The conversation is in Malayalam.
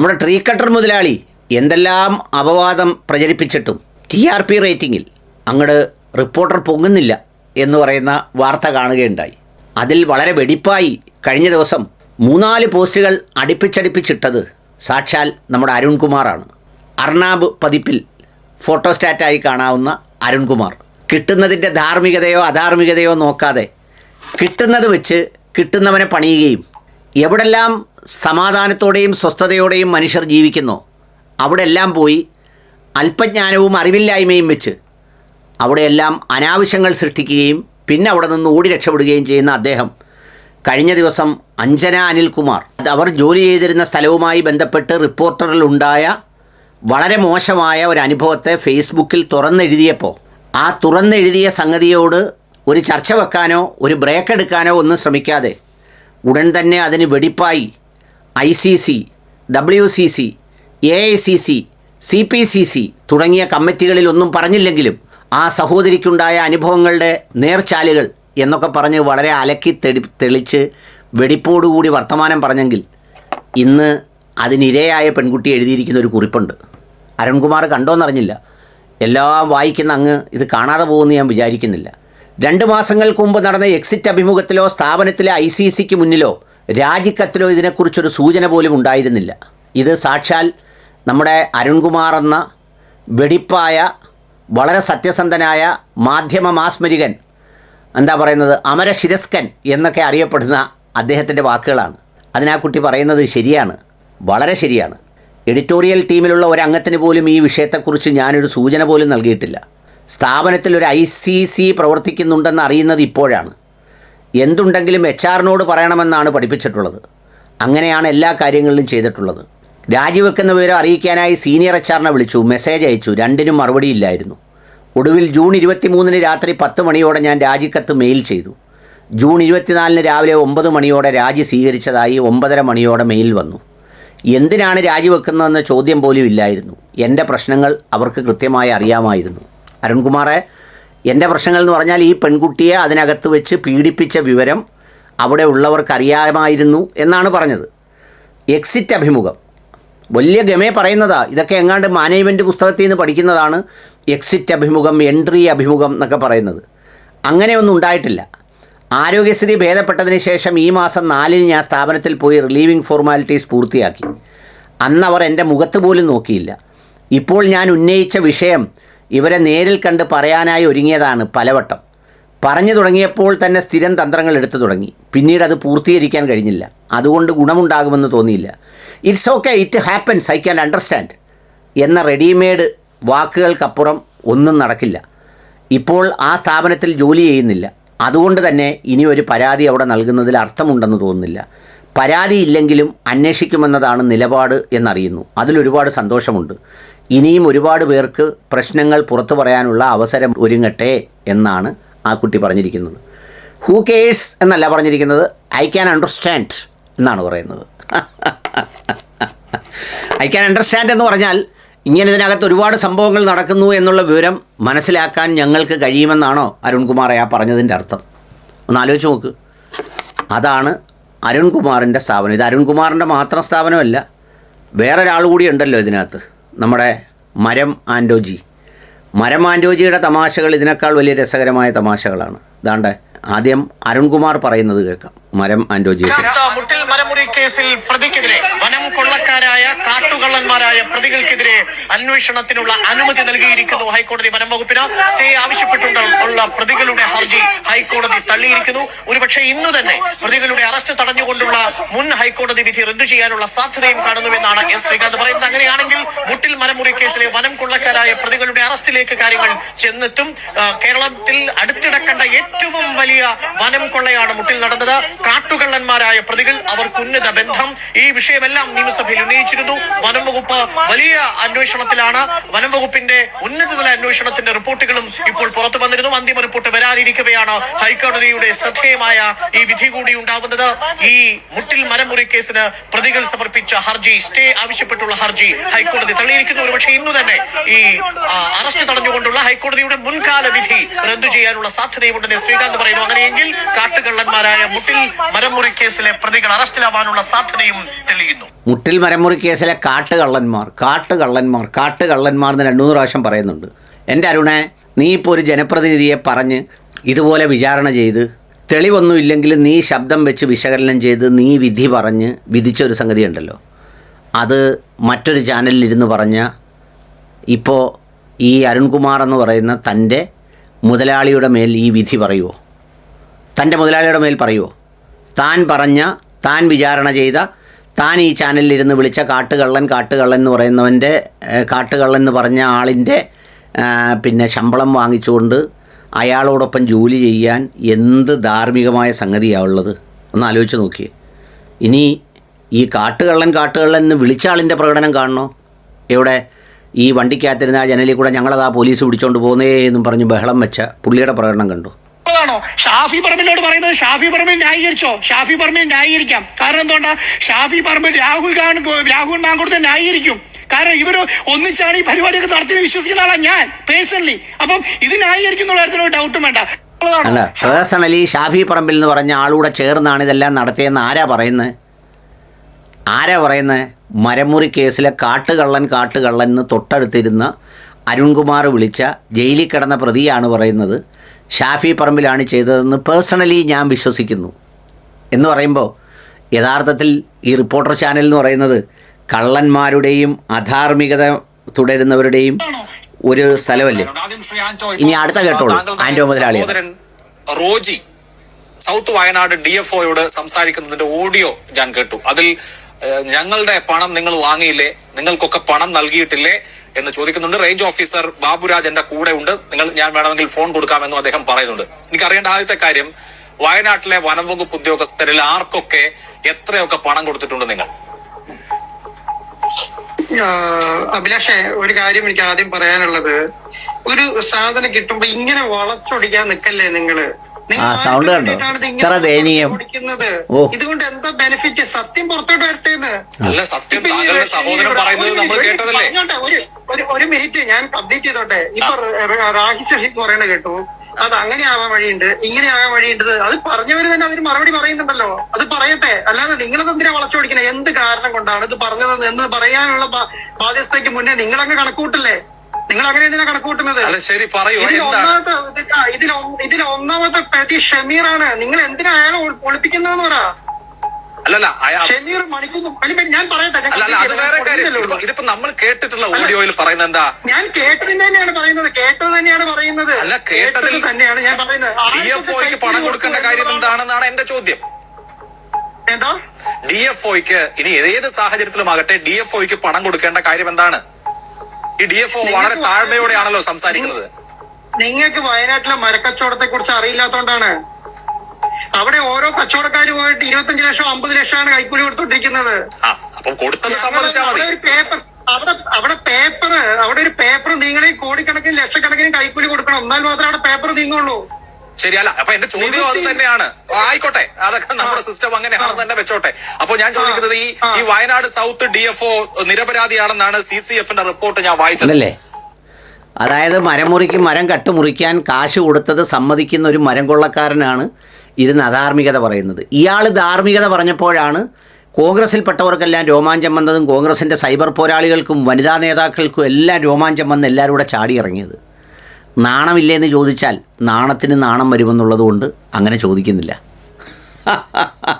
നമ്മുടെ ട്രീ കട്ടർ മുതലാളി എന്തെല്ലാം അപവാദം പ്രചരിപ്പിച്ചിട്ടും ടി ആർ പി റേറ്റിംഗിൽ അങ്ങോട്ട് റിപ്പോർട്ടർ പൊങ്ങുന്നില്ല എന്ന് പറയുന്ന വാർത്ത കാണുകയുണ്ടായി. അതിൽ വളരെ വെടിപ്പായി കഴിഞ്ഞ ദിവസം മൂന്നാൽ പോസ്റ്റുകൾ അടുപ്പിച്ചടുപ്പിച്ചിട്ടത് സാക്ഷാൽ നമ്മുടെ അരുൺകുമാറാണ്. അർണാബ് പതിപ്പിൽ ഫോട്ടോസ്റ്റാറ്റായി കാണാവുന്ന അരുൺകുമാർ. കിട്ടുന്നതിന്റെ ധാർമ്മികതയോ അധാർമികതയോ നോക്കാതെ കിട്ടുന്നത് വെച്ച് കിട്ടുന്നവനെ പണിയുകയും എവിടെല്ലാം സമാധാനത്തോടെയും സ്വസ്ഥതയോടെയും മനുഷ്യർ ജീവിക്കുന്നു. അവിടെ എല്ലാം പോയി അല്പജ്ഞാനവും അറിവില്ലായ്മയും വെച്ച് അവിടെയെല്ലാം അനാവശ്യങ്ങൾ സൃഷ്ടിക്കുകയും പിന്നെ അവിടെ നിന്ന് ഓടി രക്ഷപ്പെടുകയും ചെയ്യുന്ന അദ്ദേഹം കഴിഞ്ഞ ദിവസം അഞ്ജന അനിൽകുമാർ അവർ ജോലി ചെയ്തിരുന്ന സ്ഥലവുമായി ബന്ധപ്പെട്ട് റിപ്പോർട്ടറിലുണ്ടായ വളരെ മോശമായ ഒരു അനുഭവത്തെ ഫേസ്ബുക്കിൽ തുറന്നെഴുതിയപ്പോൾ ആ തുറന്നെഴുതിയ സംഗതിയോട് ഒരു ചർച്ച വെക്കാനോ ഒരു ബ്രേക്ക് എടുക്കാനോ ഒന്നും ശ്രമിക്കാതെ ഉടൻ തന്നെ അതിന് വെടിപ്പായി. I C C W C C A I C C C P C C തുടങ്ങിയ കമ്മിറ്റികളിൽ ഒന്നും പറഞ്ഞില്ലെങ്കിലും ആ സഹോദരിക്കുണ്ടായ അനുഭവങ്ങളുടെ നേർച്ചാലുകൾ എന്നൊക്കെ പറഞ്ഞ് വളരെ അലക്കി തെളി തെളിച്ച് വെടിപ്പോടുകൂടി വർത്തമാനം പറഞ്ഞെങ്കിൽ ഇന്ന് അതിനിരയായ പെൺകുട്ടി എഴുതിയിരിക്കുന്ന ഒരു കുറിപ്പുണ്ട്. അരുൺകുമാർ കണ്ടോന്നറിഞ്ഞില്ല. എല്ലാം വായിക്കുന്ന അങ്ങ് ഇത് കാണാതെ പോകുമെന്ന് ഞാൻ വിചാരിക്കുന്നില്ല. രണ്ട് മാസങ്ങൾക്ക് മുമ്പ് നടന്ന എക്സിറ്റ് അഭിമുഖത്തിലോ സ്ഥാപനത്തിലെ ഐ സി സിക്ക് മുന്നിലോ രാജിക്കത്തിലോ ഇതിനെക്കുറിച്ചൊരു സൂചന പോലും ഉണ്ടായിരുന്നില്ല. ഇത് സാക്ഷാൽ നമ്മുടെ അരുൺകുമാർ എന്ന വെടിപ്പായ വളരെ സത്യസന്ധനായ മാധ്യമ മാസ്മരികൻ എന്താ പറയുന്നത് അമരശിരസ്കൻ എന്നൊക്കെ അറിയപ്പെടുന്ന അദ്ദേഹത്തിന്റെ വാക്കുകളാണ്. അതിനാ കുട്ടി പറയുന്നത് ശരിയാണ് വളരെ ശരിയാണ്. എഡിറ്റോറിയൽ ടീമിലുള്ള ഒരു അംഗത്തിന് പോലും ഈ വിഷയത്തെക്കുറിച്ച് ഞാനൊരു സൂചന പോലും നൽകിയിട്ടില്ല. സ്ഥാപനത്തിൽ ഒരു ഐ സി സി പ്രവർത്തിക്കുന്നുണ്ടെന്ന് അറിയുന്നത് ഇപ്പോഴാണ്. എന്തുണ്ടെങ്കിലും എച്ച് ആറിനോട് പറയണമെന്നാണ് പഠിപ്പിച്ചിട്ടുള്ളത്. അങ്ങനെയാണ് എല്ലാ കാര്യങ്ങളിലും ചെയ്തിട്ടുള്ളത്. രാജിവെക്കുന്ന വിവരം അറിയിക്കാനായി സീനിയർ എച്ച് ആറിനെ വിളിച്ചു മെസ്സേജ് അയച്ചു രണ്ടിനും മറുപടിയില്ലായിരുന്നു. ഒടുവിൽ ജൂൺ ഇരുപത്തിമൂന്നിന് രാത്രി പത്ത് മണിയോടെ ഞാൻ രാജിക്കത്ത് മെയിൽ ചെയ്തു. ജൂൺ ഇരുപത്തിനാലിന് രാവിലെ ഒമ്പത് മണിയോടെ രാജി സ്വീകരിച്ചതായി ഒമ്പതര മണിയോടെ മെയിൽ വന്നു. എന്തിനാണ് രാജിവെക്കുന്നതെന്ന ചോദ്യം പോലും ഇല്ലായിരുന്നു. എന്റെ പ്രശ്നങ്ങൾ അവർക്ക് കൃത്യമായി അറിയാമായിരുന്നു. അരുൺകുമാറെ എന്റെ പ്രശ്നങ്ങൾ എന്ന് പറഞ്ഞാൽ ഈ പെൺകുട്ടിയെ അതിനകത്ത് വെച്ച് പീഡിപ്പിച്ച വിവരം അവിടെ ഉള്ളവർക്ക് അറിയാമായിരുന്നു എന്നാണ് പറഞ്ഞത്. എക്സിറ്റ് അഭിമുഖം. വലിയ ഗമേ പറയുന്നതാ. ഇതൊക്കെ എങ്ങാണ്ട് മാനേജ്മെന്റ് പുസ്തകത്തിൽ നിന്ന് പഠിക്കുന്നതാണ് എക്സിറ്റ് അഭിമുഖം എൻട്രി അഭിമുഖം എന്നൊക്കെ പറയുന്നത്. അങ്ങനെയൊന്നും ഉണ്ടായിട്ടില്ല. ആരോഗ്യസ്ഥിതി ഭേദപ്പെട്ടതിന് ശേഷം ഈ മാസം നാലിന് ഞാൻ സ്ഥാപനത്തിൽ പോയി റിലീവിംഗ് ഫോർമാലിറ്റീസ് പൂർത്തിയാക്കി. അന്ന് അവർ എന്റെ മുഖത്ത് പോലും നോക്കിയില്ല. ഇപ്പോൾ ഞാൻ ഉന്നയിച്ച വിഷയം ഇവരെ നേരിൽ കണ്ട് പറയാനായി ഒരുങ്ങിയതാണ് പലവട്ടം. പറഞ്ഞു തുടങ്ങിയപ്പോൾ തന്നെ സ്ഥിരം തന്ത്രങ്ങൾ എടുത്തു തുടങ്ങി. പിന്നീട് അത് പൂർത്തീകരിക്കാൻ കഴിഞ്ഞില്ല. അതുകൊണ്ട് ഗുണമുണ്ടാകുമെന്ന് തോന്നിയില്ല. It's okay it happens I can understand എന്ന റെഡിമെയ്ഡ് വാക്കുകൾക്കപ്പുറം ഒന്നും നടക്കില്ല. ഇപ്പോൾ ആ സ്ഥാപനത്തിൽ ജോലി ചെയ്യുന്നില്ല. അതുകൊണ്ട് തന്നെ ഇനി ഒരു പരാതി അവിടെ നൽകുന്നതിൽ അർത്ഥമുണ്ടെന്ന് തോന്നുന്നില്ല. പരാതി ഇല്ലെങ്കിലും അന്വേഷിക്കുമെന്നതാണ് നിലപാട് എന്നറിയുന്നു. അതിലൊരുപാട് സന്തോഷമുണ്ട്. ഇനിയും ഒരുപാട് പേർക്ക് പ്രശ്നങ്ങൾ പുറത്തു പറയാനുള്ള അവസരം ഒരുങ്ങട്ടെ എന്നാണ് ആ കുട്ടി പറഞ്ഞിരിക്കുന്നത്. ഹൂ കെയ്സ് എന്നല്ല പറഞ്ഞിരിക്കുന്നത്. ഐ ക്യാൻ അണ്ടർസ്റ്റാൻഡ് എന്നാണ് പറയുന്നത്. ഐ ക്യാൻ അണ്ടർസ്റ്റാൻഡ് എന്ന് പറഞ്ഞാൽ ഇങ്ങനെ ഇതിനകത്ത് ഒരുപാട് സംഭവങ്ങൾ നടക്കുന്നു എന്നുള്ള വിവരം മനസ്സിലാക്കാൻ ഞങ്ങൾക്ക് കഴിയുമെന്നാണോ അരുൺകുമാർ ആ പറഞ്ഞതിന്റെ അർത്ഥം? ഒന്ന് ആലോചിച്ച് നോക്ക്. അതാണ് അരുൺകുമാറിന്റെ സ്ഥാപനം. ഇത് അരുൺകുമാറിന്റെ മാത്രം സ്ഥാപനമല്ല വേറൊരാൾ കൂടി ഉണ്ടല്ലോ ഇതിനകത്ത്. നമ്മുടെ മരം ആൻഡോജി. മരം ആൻഡോജിയുടെ തമാശകൾ ഇതിനേക്കാൾ വലിയ രസകരമായ തമാശകളാണ്. ഇതാണ്ട് ആദ്യം അരുൺകുമാർ പറയുന്നത് കേൾക്കാം. മരം ആൻഡോജിയെ കടുത്ത മുട്ടിൽ മരമുറി കേസിൽ പ്രതിക്കെതിരെ വനം കൊള്ളക്കാരായ കാട്ടുകള്ളന്മാരായ പ്രതികൾക്കെതിരെ അന്വേഷണത്തിനുള്ള അനുമതി നൽകിയിരിക്കുന്നു ഹൈക്കോടതി വനം വകുപ്പിന്. സ്റ്റേ ആവശ്യപ്പെട്ടുള്ള പ്രതികളുടെ ഹർജി ഹൈക്കോടതി തള്ളിയിരിക്കുന്നു. ഒരുപക്ഷെ ഇന്ന് തന്നെ പ്രതികളുടെ അറസ്റ്റ് തടഞ്ഞുകൊണ്ടുള്ള മുൻ ഹൈക്കോടതി വിധി റദ്ദു ചെയ്യാനുള്ള സാധ്യതയും കാണുന്നുവെന്നാണ് എസ് ശ്രീകാന്ത് പറയുന്നത്. അങ്ങനെയാണെങ്കിൽ മുട്ടിൽ മരമുറി കേസിലെ വനം കൊള്ളക്കാരായ പ്രതികളുടെ അറസ്റ്റിലേക്ക് കാര്യങ്ങൾ ചെന്നെത്തും. കേരളത്തിൽ അടുത്തിടെ ഏറ്റവും വലിയ വനം കൊള്ളയാണ് മുട്ടിൽ നടന്നത്. കാട്ടുകള്ളന്മാരായ പ്രതികൾ അവർക്ക് ഉന്നത ബന്ധം ഈ വിഷയമെല്ലാം നിയമസഭയിൽ ഉന്നയിച്ചിരുന്നു. വനം വകുപ്പ് വലിയ അന്വേഷണത്തിലാണ്. വനം വകുപ്പിന്റെ ഉന്നതതല അന്വേഷണത്തിന്റെ റിപ്പോർട്ടുകളും ഇപ്പോൾ പുറത്തു വന്നിരുന്നു. അന്തിമ റിപ്പോർട്ട് വരാനിരിക്കവെയാണ് ഹൈക്കോടതിയുടെ ശ്രദ്ധേയമായ ഈ വിധി കൂടി ഉണ്ടാവുന്നത്. ഈ മുട്ടിൽ മരമുറി കേസിന് പ്രതികൾ സമർപ്പിച്ച ഹർജി സ്റ്റേ ആവശ്യപ്പെട്ടുള്ള ഹർജി ഹൈക്കോടതി തള്ളിയിരിക്കുന്നു. ഒരുപക്ഷെ ഇന്ന് തന്നെ ഈ അറസ്റ്റ് തടഞ്ഞുകൊണ്ടുള്ള ഹൈക്കോടതിയുടെ മുൻകാല വിധി റദ്ദു ചെയ്യാനുള്ള സാധ്യതയുണ്ടെന്ന് ശ്രീകാന്ത് പറയുന്നു. അങ്ങനെയെങ്കിൽ കാട്ടുകള്ളന്മാരായ മുട്ടിൽ മരമുറി കേസിലെ പ്രതികൾ അറസ്റ്റിലാവാനുള്ള സാധ്യതയും തെളിയുന്നു മുട്ടിൽ മരമുറി കേസിലെ കാട്ടുകള്ളന്മാർ കാട്ടുകള്ളന്മാർ കാട്ടുകള്ളന്മാർ എന്ന് രണ്ടു മൂന്ന് പ്രാവശ്യം പറയുന്നുണ്ട്. എന്റെ അരുണെ നീ ഇപ്പോൾ ഒരു ജനപ്രതിനിധിയെ പറഞ്ഞ് ഇതുപോലെ വിചാരണ ചെയ്ത് തെളിവൊന്നുമില്ലെങ്കിൽ നീ ശബ്ദം വെച്ച് വിശകലനം ചെയ്ത് നീ വിധി പറഞ്ഞ് വിധിച്ച ഒരു സംഗതി ഉണ്ടല്ലോ. അത് മറ്റൊരു ചാനലിൽ ഇരുന്ന് പറഞ്ഞ ഇപ്പോൾ ഈ അരുൺകുമാർ എന്ന് പറയുന്ന തന്റെ മുതലാളിയുടെ മേൽ ഈ വിധി പറയുമോ തന്റെ മുതലാളിയുടെ മേൽ പറയുമോ താൻ പറഞ്ഞ താൻ വിചാരണ ചെയ്ത താൻ ഈ ചാനലിലിരുന്ന് വിളിച്ച കാട്ടുകള്ളൻ കാട്ടുകള്ളൻ എന്ന് പറയുന്നവന്റെ കാട്ടുകള്ളൻ എന്ന് പറഞ്ഞ ആളിന്റെ പിന്നെ ശമ്പളം വാങ്ങിച്ചുകൊണ്ട് അയാളോടൊപ്പം ജോലി ചെയ്യാൻ എന്ത് ധാർമ്മികമായ സംഗതിയാവുള്ളത് ഒന്ന് ആലോചിച്ച് നോക്കിയേ. ഇനി ഈ കാട്ടുകള്ളൻ കാട്ടുകള്ളൻ എന്ന് വിളിച്ച ആളിന്റെ പ്രകടനം കാണണോ? എവിടെ? ഈ വണ്ടിക്കകത്തിരുന്ന ആ ജനലിൽ കൂടെ ഞങ്ങളതാ പോലീസ് പിടിച്ചോണ്ട് പോകുന്നേ എന്നും പറഞ്ഞ് ബഹളം വെച്ച പുള്ളിയുടെ പ്രകടനം കണ്ടു. ാണോ ഷാഫി പറമ്പിനോട് പറയുന്നത് ഷാഫി പറമ്പിൽ ന്യായീകരിച്ചോ? ഷാഫി പറമ്പിൽ ന്യായീകരിക്കാം. കാരണം എന്തുകൊണ്ടാ? ഷാഫി പറമ്പിൽ രാഹുൽ ഗാന്ധി രാഹുൽ മാങ്കുടുത്തെ ന്യായീകരിക്കും. കാരണം ഇവർ ഒന്നിച്ചാണ് ഈ പരിപാടിയൊക്കെ നടത്തി വിശ്വസിക്കുന്ന ആളാണ് ഞാൻ പേഴ്സണലി അപ്പം ഇത് ന്യായീകരിക്കുന്ന കാര്യത്തിൽ ഒരു ഡൗട്ടും വേണ്ട? അല്ല പേഴ്സണലി ഷാഫി പറമ്പിൽ എന്ന് പറഞ്ഞ ആളൂടെ ചേർന്നാണ് ഇതെല്ലാം നടത്തിയെന്ന് ആരാ പറയുന്നത് ആരാ പറയുന്നത് മരമുറി കേസിലെ കാട്ടുകള്ളൻ കാട്ടുകള്ളൻ എന്ന് തൊട്ടടുത്തിരുന്ന അരുൺകുമാർ വിളിച്ച ജയിലിൽ കിടന്ന പ്രതിയാണ് പറയുന്നത്. ഷാഫി പറമ്പിലാണ് ചെയ്തതെന്ന് പേഴ്സണലി ഞാൻ വിശ്വസിക്കുന്നു. എന്ന് പറയുമ്പോൾ യഥാർത്ഥത്തിൽ ഈ റിപ്പോർട്ടർ ചാനൽ എന്ന് പറയുന്നത് കള്ളന്മാരുടെയും അധാർമികത തുടരുന്നവരുടെയും ഒരു സ്ഥലമല്ലേ? ഇനി അടുത്ത കേട്ടോളൂ. Anto Anto മുതലാളിയാണ് Roji south Wayanad D F ഒയോട് സംസാരിക്കുന്നതിന്റെ ഓഡിയോ ഞാൻ കേട്ടു. അതിൽ ഞങ്ങളുടെ പണം നിങ്ങൾ വാങ്ങിയില്ലേ? നിങ്ങൾക്കൊക്കെ പണം നൽകിയിട്ടില്ലേ? എന്ന് ചോദിക്കുന്നുണ്ട്. റേഞ്ച് ഓഫീസർ ബാബുരാജ് എന്റെ കൂടെ ഉണ്ട്. നിങ്ങൾ ഞാൻ വേണമെങ്കിൽ ഫോൺ കൊടുക്കാമെന്നും അദ്ദേഹം പറയുന്നുണ്ട്. എനിക്ക് അറിയേണ്ട ആദ്യത്തെ കാര്യം വയനാട്ടിലെ വനംവകുപ്പ് ഉദ്യോഗസ്ഥരിൽ ആർക്കൊക്കെ എത്രയൊക്കെ പണം കൊടുത്തിട്ടുണ്ട് നിങ്ങൾ? അഭിലാഷേ ഒരു കാര്യം എനിക്ക് ആദ്യം പറയാനുള്ളത്. ഒരു സാധനം കിട്ടുമ്പോ ഇങ്ങനെ വളച്ചൊടിക്കാൻ നിൽക്കല്ലേ നിങ്ങൾ? ആ, സൗണ്ട് കണ്ടോ? ഇത്ര ദയനീയം. ഓ. ഇതുകൊണ്ട് എന്താ ബെനിഫിറ്റ് സത്യം പുറത്തോട്ട് വരട്ടെ അല്ല സത്യം സഹോദരൻ ഒരു പറയുന്നത് നമ്മൾ മിനിറ്റ്, കേട്ടതല്ലേ? ഒരു ഒരു മിനിറ്റ് ഞാൻ കംപ്ലീറ്റ് ചെയ്തോട്ടെ. ഇപ്പൊ റ- രാഹി ഷഹീദ് പറയണ കേട്ടു. അത് അങ്ങനെ ആവാൻ വഴിയുണ്ട് ഇങ്ങനെ ആവാൻ വഴിയുണ്ട്. അത് പറഞ്ഞവര് തന്നെ അതിന് മറുപടി പറയുന്നുണ്ടല്ലോ. അത് പറയട്ടെ. അല്ലാതെ നിങ്ങളത് എന്തിനാ വളച്ചോടിക്കണേ എന്ത് കാരണം കൊണ്ടാണ് ഇത് പറഞ്ഞത് എന്ന് പറയാനുള്ള ബാധ്യസ്ഥയ്ക്ക് മുന്നേ നിങ്ങളങ്ങ് കണക്കൂട്ടില്ലേ നിങ്ങൾ അങ്ങനെ എന്തിനാ കണക്കൂട്ടുന്നത്? അല്ല ശരി പറയൂ. ഇതിൽ ഒന്നാമത്തെ ഇത് ഇതിൽ ഇതിൽ ഒന്നാമത്തെ പ്രതി ഷമീറാണ്. നിങ്ങൾ എന്തിനാ അയാളെ ഒളിപ്പിക്കുന്നതെന്ന് പറ. അല്ലല്ല ഷമീർ ഞാൻ പറയട്ടെ അല്ല അത് വേറെ കാര്യം. ഇതിപ്പോ- നമ്മൾ കേട്ടിട്ടുള്ള ഓഡിയോയിൽ പറയുന്നത് എന്താ? ഞാൻ കേട്ടത് തന്നെയാണ് പറയുന്നത് കേട്ടത് തന്നെയാണ് പറയുന്നത്. അല്ല, കേട്ടതിൽ തന്നെയാണ് ഞാൻ പറയുന്നത്. ഡി എഫ് ഒക്ക് പണം കൊടുക്കേണ്ട കാര്യം എന്താണെന്നാണ് എന്റെ ചോദ്യം. എന്താ? ഡി എഫ് ഒക്ക് ഇനി ഏത് സാഹചര്യത്തിലുമാകട്ടെ ഡി എഫ് ഒക്ക് പണം കൊടുക്കേണ്ട കാര്യം എന്താണ്? ഈ ഡി എഫ് ഒ വളരെ താഴ്മയോടെയാണല്ലോ സംസാരിക്കുന്നത്. നിങ്ങൾക്ക് വയനാട്ടിലെ മരക്കച്ചവടത്തെ കുറിച്ച് അറിയില്ലാത്തോണ്ടാണ്. അവിടെ ഓരോ കച്ചവടക്കാര് പോയിട്ട് ഇരുപത്തഞ്ച് ലക്ഷം അമ്പത് ലക്ഷമാണ് കൈക്കൂലി കൊടുത്തോണ്ടിരിക്കുന്നത്. പേപ്പർ അവിടെ അവിടെ പേപ്പർ അവിടെ ഒരു പേപ്പർ നിങ്ങൾ കോടിക്കണക്കിന് ലക്ഷക്കണക്കിന് കൈക്കൂലി കൊടുക്കണം. എന്നാൽ മാത്രമേ അവിടെ പേപ്പർ നീങ്ങുള്ളൂ. ശരി അല്ല അപ്പൊ എന്റെ ചോദ്യം അത് തന്നെയാണ്. ആയിക്കോട്ടെ. അതൊക്കെ നമ്മുടെ സിസ്റ്റം അങ്ങനെയാണെന്ന് തന്നെ വെച്ചോട്ടെ. അപ്പൊ ഞാൻ ചോദിക്കുന്നത് ഈ ഈ Wayanad south D F O നിരപരാധിയാണെന്നാണ് C C എഫിന്റെ റിപ്പോർട്ട് ഞാൻ വായിച്ചത്. അല്ലേ അതായത് മരം മുറിക്ക് മരം കട്ടുമുറിക്കാൻ കാശ് കൊടുത്തത് സമ്മതിക്കുന്ന ഒരു മരം കൊള്ളക്കാരനാണ് ഇതിന് അധാർമികത പറയുന്നത്. ഇയാൾ ധാർമ്മികത പറഞ്ഞപ്പോഴാണ് കോൺഗ്രസിൽപ്പെട്ടവർക്കെല്ലാം രോമാഞ്ചം വന്നതും കോൺഗ്രസിന്റെ സൈബർ പോരാളികൾക്കും വനിതാ നേതാക്കൾക്കും എല്ലാം രോമാഞ്ചം വന്ന് എല്ലാവരും കൂടെ ചാടിയിറങ്ങിയത്. നാണമില്ലേ എന്ന് ചോദിച്ചാൽ നാണത്തിന് നാണം വരുമെന്നുള്ളത് കൊണ്ട് അങ്ങനെ ചോദിക്കുന്നില്ല.